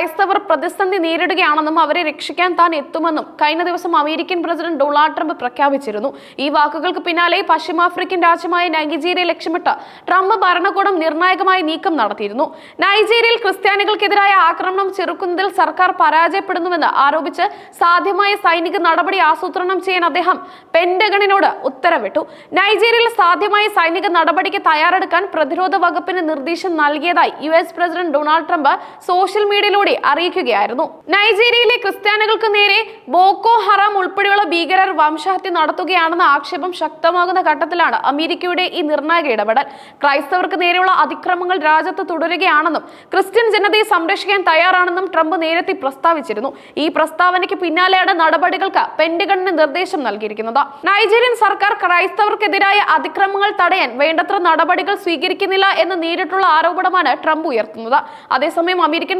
ക്രൈസ്തവർ പ്രതിസന്ധി നേരിടുകയാണെന്നും അവരെ രക്ഷിക്കാൻ താൻ എത്തുമെന്നും കഴിഞ്ഞ ദിവസം അമേരിക്കൻ പ്രസിഡന്റ് ഡൊണാൾഡ് ട്രംപ് പ്രഖ്യാപിച്ചിരുന്നു. ഈ വാക്കുകൾക്ക് പിന്നാലെ പശ്ചിമാഫ്രിക്കൻ രാജ്യമായ നൈജീരിയ ലക്ഷ്യമിട്ട് ട്രംപ് ഭരണകൂടം നിർണായകമായ നീക്കം നടത്തിയിരുന്നു. നൈജീരിയയിൽ ക്രിസ്ത്യാനികൾക്കെതിരായ ആക്രമണം ചെറുക്കുന്നതിൽ സർക്കാർ പരാജയപ്പെടുന്നുവെന്ന് ആരോപിച്ച് സാധ്യമായ സൈനിക നടപടി ആസൂത്രണം ചെയ്യാൻ അദ്ദേഹം പെന്റഗണിനോട് ഉത്തരവിട്ടു. നൈജീരിയയിൽ സാധ്യമായ സൈനിക നടപടിക്ക് തയ്യാറെടുക്കാൻ പ്രതിരോധ വകുപ്പിന് നിർദ്ദേശം നൽകിയതായി U S president Donald Trump social മീഡിയയിലൂടെ അറിയിക്കുകയായിരുന്നു. നൈജീരിയയിലെ ക്രിസ്ത്യാനികൾക്ക് നേരെ ബോക്കോ ഹറാം ഉൾപ്പെടെയുള്ള ഭീകരർ വംശഹത്യ നടത്തുകയാണെന്ന ആക്ഷേപം ശക്തമാകുന്ന ഘട്ടത്തിലാണ് അമേരിക്കയുടെ ഈ നിർണായക ഇടപെടൽ. ക്രൈസ്തവർക്ക് നേരെയുള്ള അതിക്രമങ്ങൾ രാജ്യത്ത് തുടരുകയാണെന്നും ക്രിസ്ത്യൻ ജനതയെ സംരക്ഷിക്കാൻ തയ്യാറാണെന്നും ട്രംപ് നേരത്തെ പ്രസ്താവിച്ചിരുന്നു. ഈ പ്രസ്താവനയ്ക്ക് പിന്നാലെയാണ് നടപടികൾക്ക് പെന്റഗണിന് നിർദ്ദേശം നൽകിയിരിക്കുന്നത്. നൈജീരിയൻ സർക്കാർ ക്രൈസ്തവർക്കെതിരായ അതിക്രമങ്ങൾ തടയാൻ വേണ്ടത്ര നടപടികൾ സ്വീകരിക്കുന്നില്ല എന്ന് നേരിട്ടുള്ള ആരോപണമാണ് ട്രംപ് ഉയർത്തുന്നത്. അതേസമയം അമേരിക്കൻ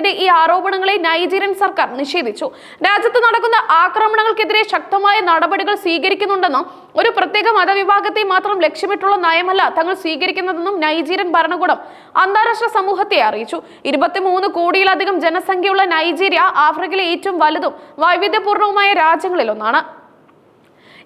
പ്രസിഡന്റിന്റെ ഈ ആരോപണങ്ങളെ നൈജീരിയൻ സർക്കാർ നിഷേധിച്ചു. രാജ്യത്ത് നടക്കുന്ന ആക്രമണങ്ങൾക്കെതിരെ ശക്തമായ നടപടികൾ സ്വീകരിക്കുന്നുണ്ടെന്നും ഒരു പ്രത്യേക മതവിഭാഗത്തെ മാത്രം ലക്ഷ്യമിട്ടുള്ള നയമല്ല തങ്ങൾ സ്വീകരിക്കുന്നതെന്നും നൈജീരിയൻ ഭരണകൂടം അന്താരാഷ്ട്ര സമൂഹത്തെ അറിയിച്ചു. ഇരുപത്തിമൂന്ന് കോടിയിലധികം ജനസംഖ്യയുള്ള നൈജീരിയ ആഫ്രിക്കയിലെ ഏറ്റവും വലുതും വൈവിധ്യപൂർണവുമായ രാജ്യങ്ങളിലൊന്നാണ്.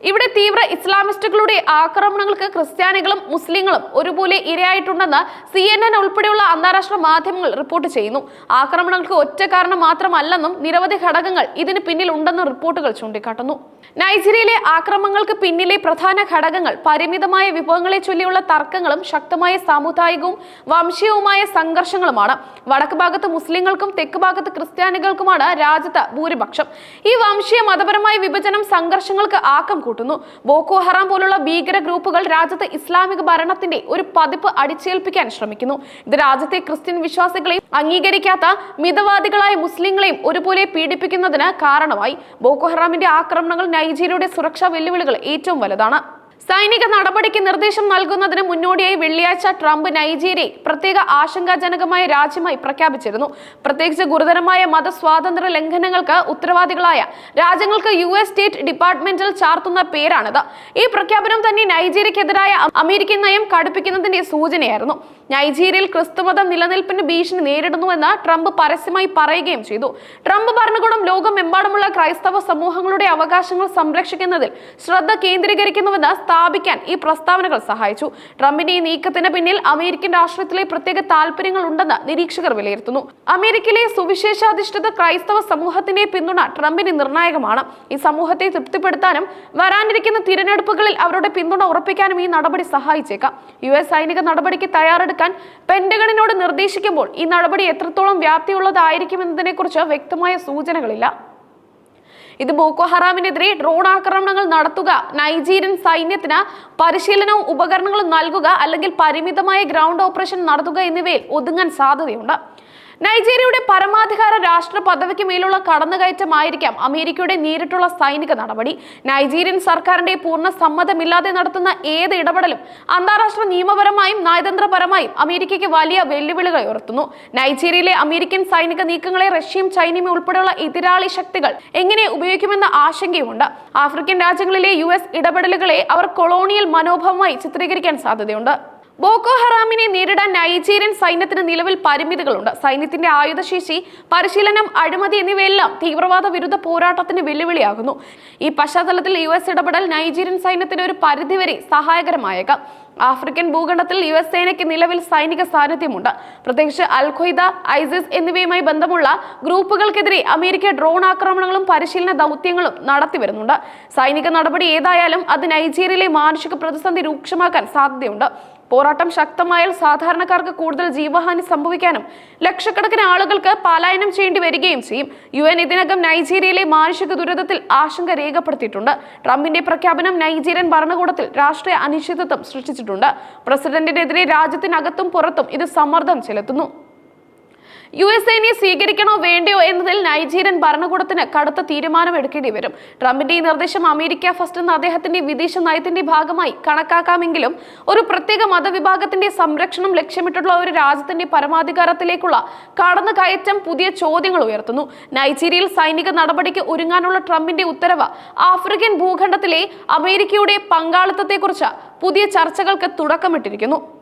ഇവിടെ തീവ്ര ഇസ്ലാമിസ്റ്റുകളുടെ ആക്രമണങ്ങൾക്ക് ക്രിസ്ത്യാനികളും മുസ്ലിങ്ങളും ഒരുപോലെ ഇരയായിട്ടുണ്ടെന്ന് സി എൻ എൻ ഉൾപ്പെടെയുള്ള അന്താരാഷ്ട്ര മാധ്യമങ്ങൾ റിപ്പോർട്ട് ചെയ്യുന്നു. ആക്രമണങ്ങൾക്ക് ഒറ്റ കാരണം മാത്രമല്ലെന്നും നിരവധി ഘടകങ്ങൾ ഇതിന് പിന്നിൽ ഉണ്ടെന്ന് റിപ്പോർട്ടുകൾ ചൂണ്ടിക്കാട്ടുന്നു. നൈജീരിയയിലെ ആക്രമണങ്ങൾക്ക് പിന്നിലെ പ്രധാന ഘടകങ്ങൾ പരിമിതമായ വിഭവങ്ങളെ ചൊല്ലിയുള്ള തർക്കങ്ങളും ശക്തമായ സാമുദായികവും വംശീയവുമായ സംഘർഷങ്ങളുമാണ്. വടക്ക് ഭാഗത്ത് മുസ്ലിങ്ങൾക്കും തെക്ക് ഭാഗത്ത് ക്രിസ്ത്യാനികൾക്കുമാണ് രാജ്യത്ത് ഭൂരിപക്ഷം. ഈ വംശീയ മതപരമായ വിഭജനം സംഘർഷങ്ങൾക്ക് ആക്കം കൂട്ടുന്നു. ബോക്കോ ഹറാം പോലുള്ള ഭീകര ഗ്രൂപ്പുകൾ രാജ്യത്ത് ഇസ്ലാമിക ഭരണത്തിന്റെ ഒരു പതിപ്പ് അടിച്ചേൽപ്പിക്കാൻ ശ്രമിക്കുന്നു. ഇത് രാജ്യത്തെ ക്രിസ്ത്യൻ വിശ്വാസികളെയും അംഗീകരിക്കാത്ത മിതവാദികളായ മുസ്ലിങ്ങളെയും ഒരുപോലെ പീഡിപ്പിക്കുന്നതിന് കാരണമായി. ബോക്കോ ഹറാമിന്റെ ആക്രമണങ്ങൾ നൈജീരിയയുടെ സുരക്ഷാ വെല്ലുവിളികൾ ഏറ്റവും വലുതാണ്. സൈനിക നടപടിക്ക് നിർദ്ദേശം നൽകുന്നതിന് മുന്നോടിയായി വെള്ളിയാഴ്ച ട്രംപ് നൈജീരിയയെ പ്രത്യേക ആശങ്കാജനകമായ രാജ്യമായി പ്രഖ്യാപിച്ചിരുന്നു. പ്രത്യേകിച്ച് ഗുരുതരമായ മതസ്വാതന്ത്ര്യ ലംഘനങ്ങൾക്ക് ഉത്തരവാദികളായ രാജ്യങ്ങൾക്ക് യു എസ് സ്റ്റേറ്റ് ഡിപ്പാർട്ട്മെന്റിൽ ചാർത്തുന്ന പേരാണിത്. ഈ പ്രഖ്യാപനം തന്നെ നൈജീരിയക്കെതിരായ അമേരിക്കൻ നയം കടുപ്പിക്കുന്നതിന്റെ സൂചനയായിരുന്നു. നൈജീരിയയിൽ ക്രിസ്തുമതം നിലനിൽപ്പിന് ഭീഷണി നേരിടുന്നുവെന്ന് ട്രംപ് പരസ്യമായി പറയുകയും ചെയ്തു. ട്രംപ് ഭരണകൂടം ലോകമെമ്പാടുമുള്ള ക്രൈസ്തവ സമൂഹങ്ങളുടെ അവകാശങ്ങൾ സംരക്ഷിക്കുന്നതിൽ ശ്രദ്ധ കേന്ദ്രീകരിക്കുന്നുവെന്ന് സ്ഥാപിക്കാൻ ഈ പ്രസ്താവനകൾ സഹായിച്ചു. ട്രംപിന്റെ ഈ നീക്കത്തിന് പിന്നിൽ അമേരിക്കൻ രാഷ്ട്രത്തിലെ പ്രത്യേക താല്പര്യങ്ങൾ ഉണ്ടെന്ന് നിരീക്ഷകർ വിലയിരുത്തുന്നു. അമേരിക്കയിലെ സുവിശേഷാധിഷ്ഠിത ക്രൈസ്തവ സമൂഹത്തിന്റെ പിന്തുണ ട്രംപിന് നിർണായകമാണ്. ഈ സമൂഹത്തെ തൃപ്തിപ്പെടുത്താനും വരാനിരിക്കുന്ന തിരഞ്ഞെടുപ്പുകളിൽ അവരുടെ പിന്തുണ ഉറപ്പിക്കാനും ഈ നടപടി സഹായിച്ചേക്കാം. യു എസ് സൈനിക നടപടിക്ക് തയ്യാറെടുക്കാൻ പെന്റഗണിനോട് നിർദ്ദേശിക്കുമ്പോൾ ഈ നടപടി എത്രത്തോളം വ്യാപ്തിയുള്ളതായിരിക്കുമെന്നതിനെക്കുറിച്ച് വ്യക്തമായ സൂചനകളില്ല. ഇത് ബോക്കോ ഹറാമിനെതിരെ ഡ്രോൺ ആക്രമണങ്ങൾ നടത്തുക നൈജീരിയൻ സൈന്യത്തിന് പരിശീലനവും ഉപകരണങ്ങളും നൽകുക അല്ലെങ്കിൽ പരിമിതമായ ഗ്രൗണ്ട് ഓപ്പറേഷൻ നടത്തുക എന്നിവയിൽ ഒതുങ്ങാൻ സാധ്യതയുണ്ട്. നൈജീരിയയുടെ പരമാധികാര രാഷ്ട്ര പദവിക്ക് മേലുള്ള കടന്നുകയറ്റമായിരിക്കാം അമേരിക്കയുടെ നേരിട്ടുള്ള സൈനിക നടപടി. നൈജീരിയൻ സർക്കാരിന്റെ പൂർണ സമ്മതമില്ലാതെ നടത്തുന്ന ഏത് ഇടപെടലും അന്താരാഷ്ട്ര നിയമപരമായും നയതന്ത്രപരമായും അമേരിക്കയ്ക്ക് വലിയ വെല്ലുവിളികൾ ഉയർത്തുന്നു. നൈജീരിയയിലെ അമേരിക്കൻ സൈനിക നീക്കങ്ങളെ റഷ്യയും ചൈനയും ഉൾപ്പെടെയുള്ള എതിരാളി ശക്തികൾ എങ്ങനെ ഉപയോഗിക്കുമെന്ന ആശങ്കയുമുണ്ട്. ആഫ്രിക്കൻ രാജ്യങ്ങളിലെ യു ഇടപെടലുകളെ അവർ കൊളോണിയൽ മനോഭാവമായി ചിത്രീകരിക്കാൻ സാധ്യതയുണ്ട്. ബോക്കോ ഹറാമിനെ നേരിടാൻ നൈജീരിയൻ സൈന്യത്തിന് നിലവിൽ പരിമിതികളുണ്ട്. സൈന്യത്തിന്റെ ആയുധശേഷി പരിശീലനം അഴിമതി എന്നിവയെല്ലാം തീവ്രവാദ വിരുദ്ധ പോരാട്ടത്തിന് വെല്ലുവിളിയാകുന്നു. ഈ പശ്ചാത്തലത്തിൽ യു എസ് ഇടപെടൽ നൈജീരിയൻ സൈന്യത്തിന് ഒരു പരിധിവരെ സഹായകരമായേക്കാം. ആഫ്രിക്കൻ ഭൂഖണ്ഡത്തിൽ യു എസ് സേനയ്ക്ക് നിലവിൽ സൈനിക സാന്നിധ്യമുണ്ട്. പ്രത്യേകിച്ച് അൽ ഐസിസ് എന്നിവയുമായി ബന്ധമുള്ള ഗ്രൂപ്പുകൾക്കെതിരെ അമേരിക്ക ഡ്രോൺ ആക്രമണങ്ങളും പരിശീലന ദൗത്യങ്ങളും നടത്തിവരുന്നുണ്ട് സൈനിക നടപടി ഏതായാലും അത് നൈജീരിയയിലെ മാനുഷിക പ്രതിസന്ധി രൂക്ഷമാക്കാൻ സാധ്യതയുണ്ട്. പോരാട്ടം ശക്തമായാൽ സാധാരണക്കാർക്ക് കൂടുതൽ ജീവഹാനി സംഭവിക്കാനും ലക്ഷക്കണക്കിന് ആളുകൾക്ക് പലായനം ചെയ്യേണ്ടി വരികയും ചെയ്യും. യു എൻ ഇതിനകം നൈജീരിയയിലെ മാനുഷിക ദുരിതത്തിൽ ആശങ്ക രേഖപ്പെടുത്തിയിട്ടുണ്ട്. ട്രംപിന്റെ പ്രഖ്യാപനം നൈജീരിയൻ ഭരണകൂടത്തിൽ രാഷ്ട്രീയ അനിശ്ചിതത്വം സൃഷ്ടിച്ചിട്ടുണ്ട്. പ്രസിഡന്റിനെതിരെ രാജ്യത്തിനകത്തും പുറത്തും ഇത് സമ്മർദ്ദം ചെലുത്തുന്നു. യു എസ് എനെ സ്വീകരിക്കണോ വേണ്ടയോ എന്നതിൽ നൈജീരിയൻ ഭരണകൂടത്തിന് കടുത്ത തീരുമാനമെടുക്കേണ്ടി വരും. ട്രംപിന്റെ ഈ നിർദ്ദേശം അമേരിക്ക ഫസ്റ്റ് എന്ന അദ്ദേഹത്തിന്റെ വിദേശ നയത്തിന്റെ ഭാഗമായി കണക്കാക്കാമെങ്കിലും ഒരു പ്രത്യേക മതവിഭാഗത്തിന്റെ സംരക്ഷണം ലക്ഷ്യമിട്ടുള്ള ഒരു രാജ്യത്തിന്റെ പരമാധികാരത്തിലേക്കുള്ള കടന്നുകയറ്റം പുതിയ ചോദ്യങ്ങൾ ഉയർത്തുന്നു. നൈജീരിയയിൽ സൈനിക നടപടിക്ക് ഒരുങ്ങാനുള്ള ട്രംപിന്റെ ഉത്തരവ് ആഫ്രിക്കൻ ഭൂഖണ്ഡത്തിലെ അമേരിക്കയുടെ പങ്കാളിത്തത്തെക്കുറിച്ച് പുതിയ ചർച്ചകൾക്ക് തുടക്കമിട്ടിരിക്കുന്നു.